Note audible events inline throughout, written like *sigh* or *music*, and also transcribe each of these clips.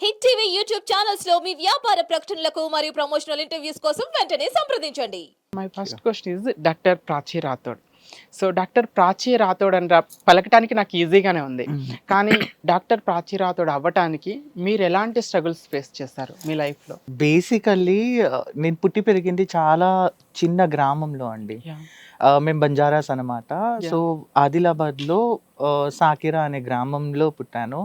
Hit TV YouTube ఛానల్స్లో మీ వ్యాపార ప్రకటనలకు మరియు ప్రమోషనల్ ఇంటర్వ్యూస్ కోసం వెంటనే సంప్రదించండి. My first question is doctor Prachi Rathod so doctor Prachi Rathod అని పలకటానికి నాకు ఈజీగానే ఉంది. కానీ డాక్టర్ ప్రాచీ రాథోడ్ అవ్వటానికి మీరు ఎలాంటి స్ట్రగుల్స్ ఫేస్ చేస్తారు మీ లైఫ్లో? బేసికల్లీ నేను పుట్టి పెరిగింది చాలా చిన్న గ్రామంలో అండి. ఆ, మేము బంజారాస్ అనమాట సో ఆదిలాబాద్లో ఆ, సాకిరా అనే గ్రామంలో పుట్టాను.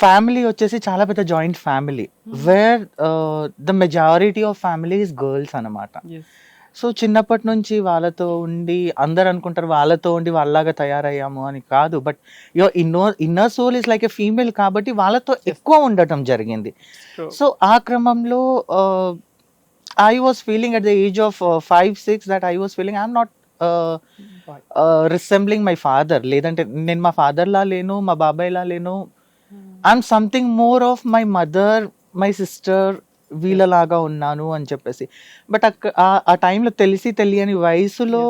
ఫ్యామిలీ వచ్చేసి చాలా పెద్ద joint family where the majority of family is girls అనమాట సో చిన్నప్పటి నుంచి వాళ్ళతో ఉండి అందరు అనుకుంటారు వాళ్ళతో ఉండి వాళ్ళలాగా తయారయ్యాము అని కాదు but your inner inner soul is like a female కాబట్టి వాళ్ళతో ఎక్కువ ఉండటం జరిగింది. సో ఆ క్రమంలో I was feeling at the age of five six that I was feeling I'm not resembling my father లేదంటే నేను మా ఫాదర్ లా లేను మా బాబాయ్ లా లేను I'm something more of my mother my sister వీళ్ళలాగా ఉన్నాను అని చెప్పేసి. బట్ ఆ టైంలో తెలిసి తెలియని వయసులో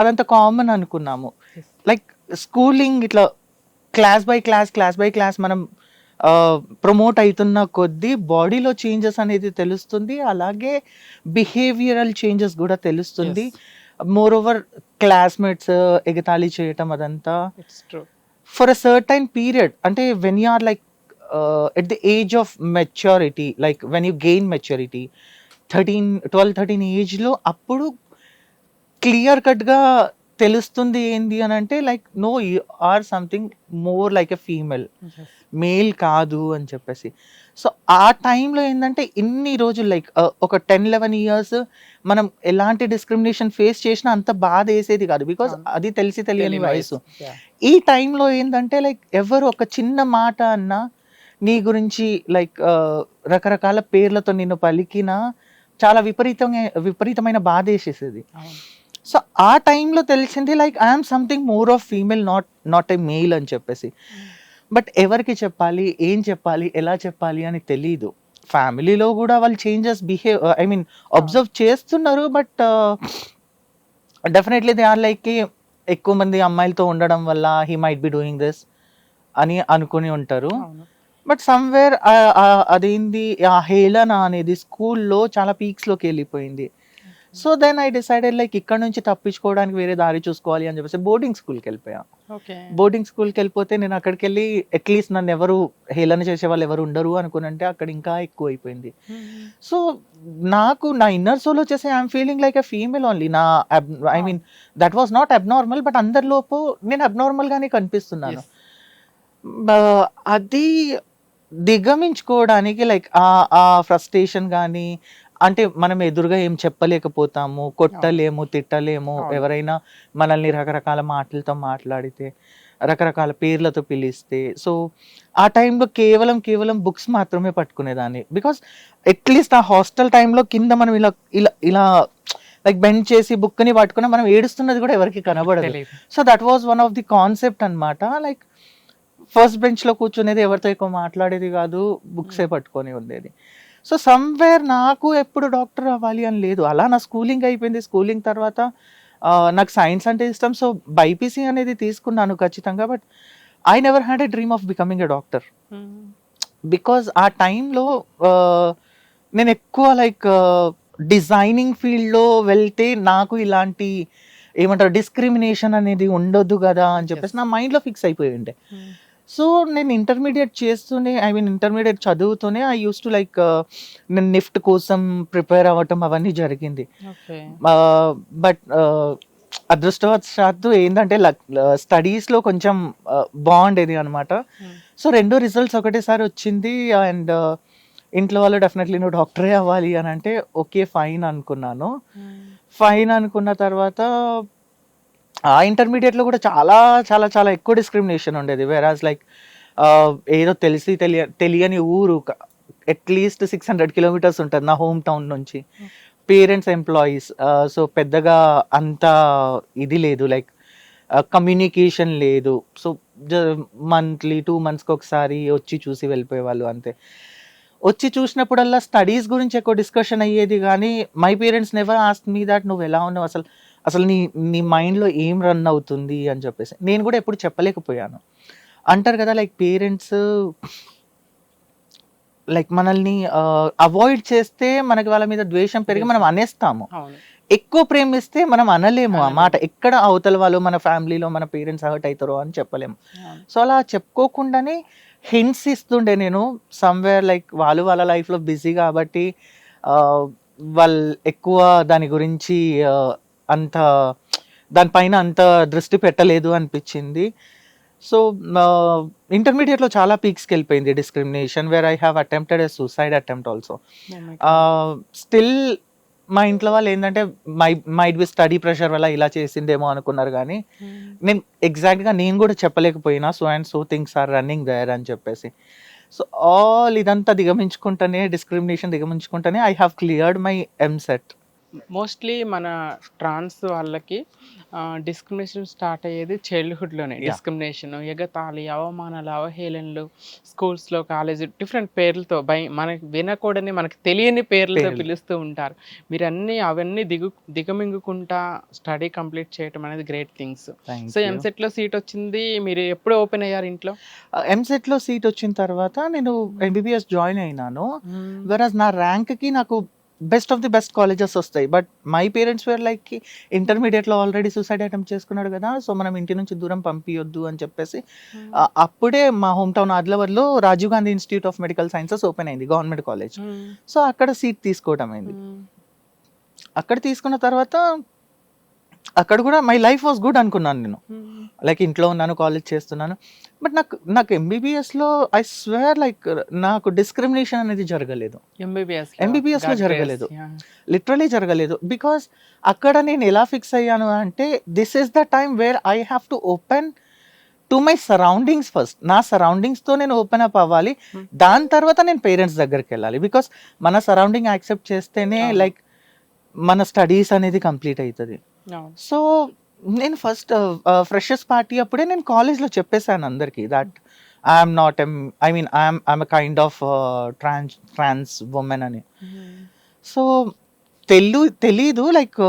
అదంతా కామన్ అనుకున్నాము. లైక్ స్కూలింగ్ ఇట్లా class by class class by class మనం ప్రమోట్ అవుతున్న కొద్దీ బాడీలో చేంజెస్ అనేది తెలుస్తుంది. అలాగే బిహేవియరల్ చేంజెస్ కూడా తెలుస్తుంది. మోర్ ఓవర్ క్లాస్మేట్స్ ఎగతాళి చేయటం అదంతా. It's true for a certain period అంటే when you are like at the age of maturity like when you gain maturity thirteen twelve thirteen ఏజ్లో అప్పుడు క్లియర్ కట్గా తెలుస్తుంది ఏంది అని అంటే like no you are something more like a female male కాదు అని చెప్పేసి. సో ఆ టైంలో ఏంటంటే ఇన్ని రోజులు లైక్ ఒక టెన్ లెవెన్ ఇయర్స్ మనం ఎలాంటి డిస్క్రిమినేషన్ ఫేస్ చేసినా అంత బాధ వేసేది కాదు. బికాస్ అది తెలిసి తెలియని వయసు. ఈ టైంలో ఏంటంటే లైక్ ఎవరు ఒక చిన్న మాట అన్నా నీ గురించి లైక్ రకరకాల పేర్లతో నిన్ను పలికినా చాలా విపరీతంగా విపరీతమైన బాధ వేసేసేది. సో ఆ టైంలో తెలిసింది like I'm something more of female not not a male అని చెప్పేసి. బట్ ఎవరికి చెప్పాలి? ఏం చెప్పాలి? ఎలా చెప్పాలి అని తెలీదు. ఫ్యామిలీలో కూడా వాళ్ళు changes behave I mean observe చేస్తున్నారు but definitely they are like ఎక్కువ మంది అమ్మాయిలతో ఉండడం వల్ల he might be doing this అని అనుకుని ఉంటారు. బట్ సమ్వేర్ అదేంది? ఆ హేళన అనేది స్కూల్లో చాలా పీక్స్లోకి వెళ్ళిపోయింది. So then I decided like ఇక్కడ నుంచి తప్పించుకోవడానికి వేరే దారి చూసుకోవాలి అని చెప్పేసి బోర్డింగ్ స్కూల్కి వెళ్ళిపోయా. బోర్డింగ్ స్కూల్కి వెళ్ళిపోతే నేను అక్కడికి వెళ్ళి అట్లీస్ట్ నన్ను ఎవరు హేళన చేసే వాళ్ళు ఎవరు ఉండరు అనుకునంటే అక్కడ ఇంకా ఎక్కువ అయిపోయింది. సో నాకు నా ఇన్నర్ సోల్ వచ్చేసి I'm feeling like a female only నా I mean that was not abnormal but అందరిలోపు నేను abnormal గానే కనిపిస్తున్నాను. అది దిగమించుకోవడానికి లైక్ ఆ ఫ్రస్ట్రేషన్ కానీ అంటే మనం ఎదురుగా ఏం చెప్పలేకపోతాము కొట్టలేము తిట్టలేము. ఎవరైనా మనల్ని రకరకాల మాటలతో మాట్లాడితే రకరకాల పేర్లతో పిలిస్తే. సో ఆ టైంలో కేవలం కేవలం బుక్స్ మాత్రమే పట్టుకునేదాన్ని. బికాస్ అట్లీస్ట్ ఆ హాస్టల్ టైంలో కింద మనం ఇలా ఇలా ఇలా లైక్ బెండ్ చేసి బుక్ని పట్టుకుని మనం ఏడుస్తున్నది కూడా ఎవరికి కనబడదు. So that was one of the concept అన్నమాట. లైక్ ఫస్ట్ బెంచ్లో కూర్చునేది ఎవరితో ఎక్కువ మాట్లాడేది కాదు బుక్సే పట్టుకొని ఉండేది. సో సమ్వేర్ నాకు ఎప్పుడు డాక్టర్ అవ్వాలి అని లేదు. అలా నా స్కూలింగ్ అయిపోయింది. స్కూలింగ్ తర్వాత నాకు సైన్స్ అంటే ఇష్టం. సో బైపీసీ అనేది తీసుకున్నాను ఖచ్చితంగా. But I never had a dream of becoming a doctor because ఆ టైంలో నేను ఎక్కువ లైక్ డిజైనింగ్ ఫీల్డ్లో వెళ్తే నాకు ఇలాంటి ఏమంటారు డిస్క్రిమినేషన్ అనేది ఉండొద్దు కదా అని చెప్పేసి నా మైండ్లో ఫిక్స్ అయిపోయి ఉండే. సో నేను ఇంటర్మీడియట్ చేస్తూనే ఐ మీన్ ఇంటర్మీడియట్ చదువుతూనే ఐ యూస్ టు లైక్ నేను నిఫ్ట్ కోసం ప్రిపేర్ అవ్వటం అవన్నీ జరిగింది. బట్ అదృష్టవశాత్తు ఏంటంటే స్టడీస్లో కొంచెం uh, బాగుండేది అనమాట సో రెండు రిజల్ట్స్ ఒకటేసారి వచ్చింది అండ్ ఇంట్లో వాళ్ళు డెఫినెట్లీ నువ్వు డాక్టరే అవ్వాలి అని అంటే ఓకే ఫైన్ అనుకున్నాను. ఫైన్ అనుకున్న తర్వాత ఆ ఇంటర్మీడియట్లో కూడా చాలా చాలా చాలా ఎక్కువ డిస్క్రిమినేషన్ ఉండేది. వేరాజ్ లైక్ ఏదో తెలిసి తెలియ తెలియని ఊరు అట్లీస్ట్ సిక్స్ హండ్రెడ్ కిలోమీటర్స్ ఉంటుంది నా హోమ్ టౌన్ నుంచి. పేరెంట్స్ ఎంప్లాయీస్ సో పెద్దగా అంత ఇది లేదు. లైక్ కమ్యూనికేషన్ లేదు. సో మంత్లీ టూ మంత్స్కి ఒకసారి వచ్చి చూసి వెళ్ళిపోయేవాళ్ళు అంతే. వచ్చి చూసినప్పుడల్లా స్టడీస్ గురించి ఎక్కువ డిస్కషన్ అయ్యేది కానీ my parents never ask me that నువ్వు ఎలా ఉన్నావు? అసలు అసలు నీ నీ మైండ్లో ఏం రన్ అవుతుంది అని చెప్పేసి. నేను కూడా ఎప్పుడు చెప్పలేకపోయాను. అంటారు కదా లైక్ పేరెంట్స్ లైక్ మనల్ని అవాయిడ్ చేస్తే మనకి వాళ్ళ మీద ద్వేషం పెరిగి మనం అనేస్తాము. ఎక్కువ ప్రేమిస్తే మనం అనలేము ఆ. మాట. ఎక్కడ అవతల వాళ్ళు మన ఫ్యామిలీలో మన పేరెంట్స్ హర్ట్ అవుతారో అని చెప్పలేము. సో అలా చెప్పుకోకుండానే హింట్స్ ఇస్తుండే నేను. సమ్వేర్ లైక్ వాళ్ళు వాళ్ళ లైఫ్లో బిజీ కాబట్టి వాళ్ళు ఎక్కువ దాని గురించి అంత దానిపైన అంత దృష్టి పెట్టలేదు అనిపించింది సో ఇంటర్మీడియట్లో చాలా పీక్స్కి వెళ్ళిపోయింది discrimination where I have attempted a suicide attempt also. Still మా ఇంట్లో వాళ్ళు ఏంటంటే my might be study pressure వల్ల ఇలా చేసిందేమో అనుకున్నారు కానీ Hmm. నేను ఎగ్జాక్ట్గా నేను కూడా చెప్పలేకపోయినా so and so things are running there అని చెప్పేసి సో ఆల్ ఇదంతా దిగమించుకుంటేనే discrimination దిగమించుకుంటేనే I have cleared my EAMCET mostly మన ట్రాన్స్ వాళ్ళకి డిస్క్రిమినేషన్ స్టార్ట్ అయ్యేది చైల్డ్హుడ్లోనే. డిస్క్రిమినేషన్ ఎగతాళి అవమానాలు అవహేళనలు స్కూల్స్లో కాలేజ్ డిఫరెంట్ పేర్లతో భయ మనకి వినకూడని మనకి తెలియని పేర్లతో పేర్లు. పిలుస్తూ ఉంటారు. మీరు అన్ని అవన్నీ దిగు దిగమింగుకుంటా స్టడీ కంప్లీట్ చేయటం అనేది గ్రేట్ థింగ్స్ సో ఎంసెట్లో సీట్ వచ్చింది మీరు ఎప్పుడు ఓపెన్ అయ్యారు ఇంట్లో? ఎంసెట్లో సీట్ వచ్చిన తర్వాత నేను ఎంబీబీఎస్ జాయిన్ అయినాను. వెరాజ్ నా ర్యాంక్కి నాకు best of the best colleges వస్తాయి. But my parents were like ఇంటర్మీడియట్లో ఆల్రెడీ సూసైడ్ అటెంప్ట్ చేసుకున్నాడు కదా సో మనం ఇంటి నుంచి దూరం పంపించొద్దు అని చెప్పేసి ఆ, అప్పుడే మా హోమ్ టౌన్ ఆదిలాబాద్లో Rajiv Gandhi institute of medical sciences open అయింది గవర్నమెంట్ కాలేజ్. సో అక్కడ సీట్ తీసుకోవడం అయింది. అక్కడ తీసుకున్న తర్వాత అక్కడ కూడా మై లైఫ్ వాజ్ గుడ్ అనుకున్నాను నేను. లైక్ ఇంట్లో ఉన్నాను కాలేజ్ చేస్తున్నాను. బట్ నాకు నాకు ఎంబీబీఎస్లో ఐ స్వేర్ లైక్ నాకు డిస్క్రిమినేషన్ అనేది జరగలేదు. ఎంబీబీఎస్ MBBS లో? జరగలేదు. లిటరలీ జరగలేదు. బికాస్ అక్కడ నేను ఎలా ఫిక్స్ అయ్యాను అంటే this is the time where I have to open to my surroundings first నా సరౌండింగ్స్తో నేను ఓపెన్ అప్ అవ్వాలి. Hmm. దాని తర్వాత నేను పేరెంట్స్ దగ్గరికి వెళ్ళాలి. బికాస్ మన సరౌండింగ్ యాక్సెప్ట్ చేస్తేనే. లైక్ మన స్టడీస్ అనేది కంప్లీట్ అవుతుంది. సో నేను ఫస్ట్ ఫ్రెషర్స్ పార్టీ అప్పుడే నేను కాలేజ్లో చెప్పేశాను అందరికీ that I'm not um I mean I'm I'm a kind of trans trans women అని. సో తెలు తెలీదు లైక్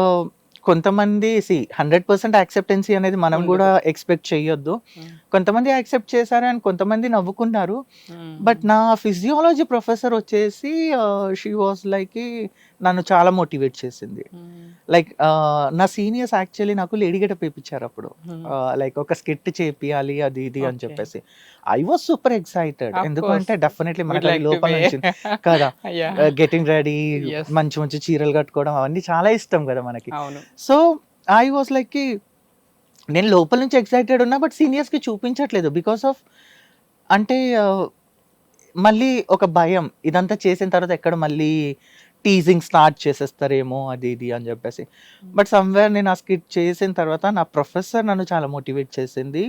కొంతమంది సి హండ్రెడ్ పర్సెంట్ యాక్సెప్టెన్సీ అనేది మనం. కూడా ఎక్స్పెక్ట్ చేయొద్దు కొంతమంది యాక్సెప్ట్ చేశారు అండ్ కొంతమంది నవ్వుకున్నారు. బట్ నా ఫిజియాలజీ ప్రొఫెసర్ వచ్చేసి షీ వాస్ లైక్ నన్ను చాలా మోటివేట్ చేసింది. లైక్ నా సీనియర్స్ యాక్చువల్లీ నాకు లేడీ గెటప్ వేయించారు అప్పుడు. లైక్ ఒక స్కిట్ చేపియాలి అది ఇది అని. చెప్పేసి. ఐ వాజ్ సూపర్ ఎక్సైటెడ్ ఎందుకంటే. డెఫినెట్లీ మనకి లోపల *laughs* కదా. Getting ready Yes. మంచి మంచి చీరలు కట్టుకోవడం అవన్నీ చాలా ఇష్టం కదా మనకి. సో ఐ వాస్ లైక్ నేను లోపల నుంచి ఎక్సైటెడ్ ఉన్నా బట్ సీనియర్స్కి చూపించట్లేదు బికాస్ ఆఫ్ అంటే uh, మళ్ళీ ఒక భయం. ఇదంతా చేసిన తర్వాత ఎక్కడ మళ్ళీ టీజింగ్ స్టార్ట్ చేసేస్తారేమో అది ఇది అని చెప్పేసి. బట్ సమ్వేర్ నేను ఆ స్కిట్ చేసిన తర్వాత నా ప్రొఫెసర్ నన్ను చాలా మోటివేట్ చేసింది.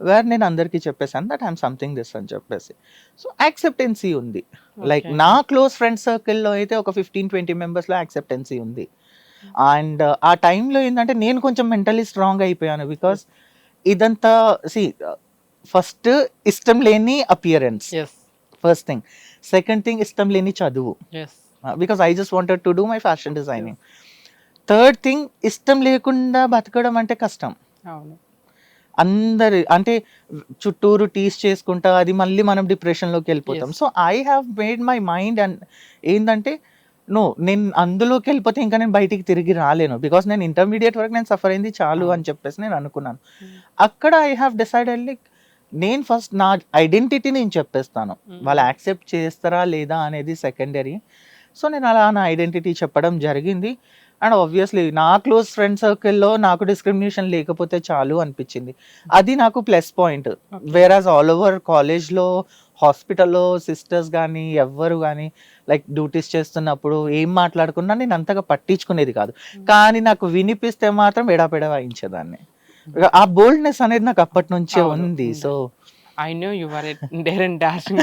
వేర్ నేను అందరికీ చెప్పేసాను దట్ ఐఎమ్ సంథింగ్ దిస్ అని చెప్పేసి. సో యాక్సెప్టెన్సీ ఉంది. లైక్. నా క్లోజ్ ఫ్రెండ్ సర్కిల్లో అయితే ఒక ఫిఫ్టీన్ ట్వంటీ మెంబర్స్లో యాక్సెప్టెన్సీ ఉంది. అండ్ ఆ టైంలో ఏంటంటే నేను కొంచెం మెంటలీ స్ట్రాంగ్ అయిపోయాను బికాస్ ఇదంతా సి ఫస్ట్ ఇష్టం లేని appearance first thing second thing ఇష్టం లేని చదువు. Because I just wanted to do my fashion designing third thing ఇష్టం లేకుండా బతకడం అంటే కష్టం. అవును. అందరి అంటే చుట్టూరు టీస్ చేసుకుంటా అది మళ్ళీ మనం డిప్రెషన్లోకి వెళ్ళిపోతాం. So I have made my mind and ఏంటంటే నో నేను అందులోకి వెళ్ళిపోతే ఇంకా నేను బయటికి తిరిగి రాలేను. బికాస్ నేను ఇంటర్మీడియట్ వరకు నేను సఫర్ అయింది చాలు అని చెప్పేసి నేను అనుకున్నాను. అక్కడ ఐ హ్యావ్ డిసైడెడ్ లైక్ నేను ఫస్ట్ నా ఐడెంటిటీ నేను చెప్పేస్తాను. వాళ్ళు యాక్సెప్ట్ చేస్తారా లేదా అనేది సెకండరీ సో నేను అలా నా ఐడెంటిటీ చెప్పడం జరిగింది. అండ్ ఆబ్వియస్లీ నా క్లోజ్ ఫ్రెండ్ సర్కిల్లో నాకు డిస్క్రిమినేషన్ లేకపోతే చాలు అనిపించింది. అది నాకు plus point whereas all over కాలేజ్లో హాస్పిటల్లో సిస్టర్స్ కానీ ఎవ్వరు కానీ లైక్ డ్యూటీస్ చేస్తున్నప్పుడు ఏం మాట్లాడుకున్నా నేను అంతగా పట్టించుకునేది కాదు. కానీ నాకు వినిపిస్తే మాత్రం ఎడాపెడా వాయించేదాన్ని. ఆ బోల్డ్నెస్ అనేది నాకు అప్పటి నుంచే ఉంది. So I know you are dare and dashing